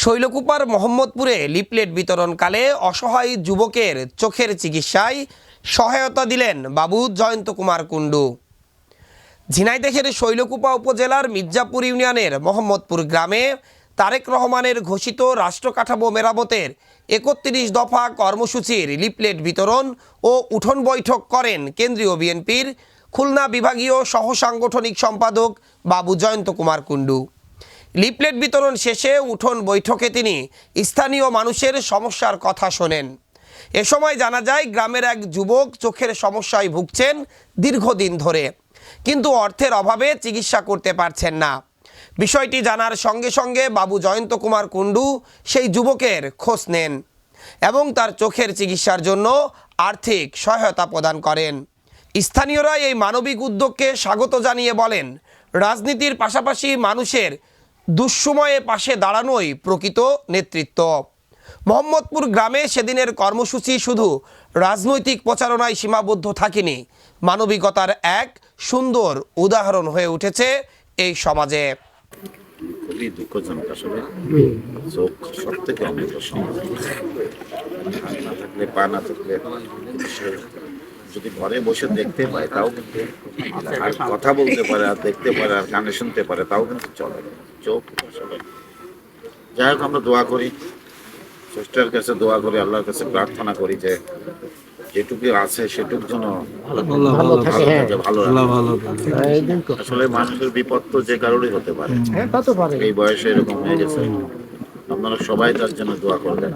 শৈলকুপার মোহাম্মদপুরে লিপলেট বিতরণকালে অসহায় যুবকের চোখের চিকিৎসায় সহায়তা দিলেন বাবু জয়ন্ত কুমার কুণ্ডু। ঝিনাইদহের শৈলকুপা উপজেলার মির্জাপুর ইউনিয়নের মোহাম্মদপুর গ্রামে তারেক রহমানের ঘোষিত রাষ্ট্র কাঠামো মেরামতের একত্রিশ দফা কর্মসূচির লিপলেট বিতরণ ও উঠোন বৈঠক করেন কেন্দ্রীয় বিএনপির খুলনা বিভাগীয় সহসাংগঠনিক সম্পাদক বাবু জয়ন্ত কুমার কুণ্ডু। লিপলেট বিতরণ শেষে উঠোন বৈঠকে তিনি স্থানীয় মানুষের সমস্যার কথা শোনেন। এ সময় জানা যায়, গ্রামের এক যুবক চোখের সমস্যায় ভুগছেন দীর্ঘদিন ধরে। কিন্তু অর্থের অভাবে চিকিৎসা করতে পারছেন না। বিষয়টি জানার সঙ্গে সঙ্গে বাবু জয়ন্ত কুমার কুণ্ডু সেই যুবকের খোঁজ নেন এবং তার চোখের চিকিৎসার জন্য আর্থিক সহায়তা প্রদান করেন। স্থানীয়রা এই মানবিক উদ্যোগকে স্বাগত জানিয়ে বলেন, রাজনীতির পাশাপাশি মানুষের দুঃসময়ে পাশে দাঁড়ানোই প্রকৃত নেতৃত্ব। মোহাম্মদপুর গ্রামে সেদিনের কর্মসূচি শুধু রাজনৈতিক প্রচারণায় সীমাবদ্ধ থাকেনি। মানবিকতার এক সুন্দর উদাহরণ হয়ে উঠেছে এই সমাজে। খুবই দুঃখজনক আসলে। চোখ সব থেকে থাকলে, পা না থাকলে যদি ঘরে বসে দেখতে পায় তাও কিন্তু আর কথা বলতে পারে আর দেখতে পারে আর গানে শুনতে পারে তাও কিন্তু চলে। চোখ যাই হোক আমরা দোয়া করি স্রষ্টার কাছে দোয়া করি আল্লাহর কাছে প্রার্থনা করি যে যেটুকু আছে সেটুক যেন ভালো থাকে। ভালো আসলে মানুষের বিপদ তো যে কারোরই হতে পারে। এই বয়সে এরকম হয়ে গেছে। আপনারা সবাই তার জন্য দোয়া করবেন।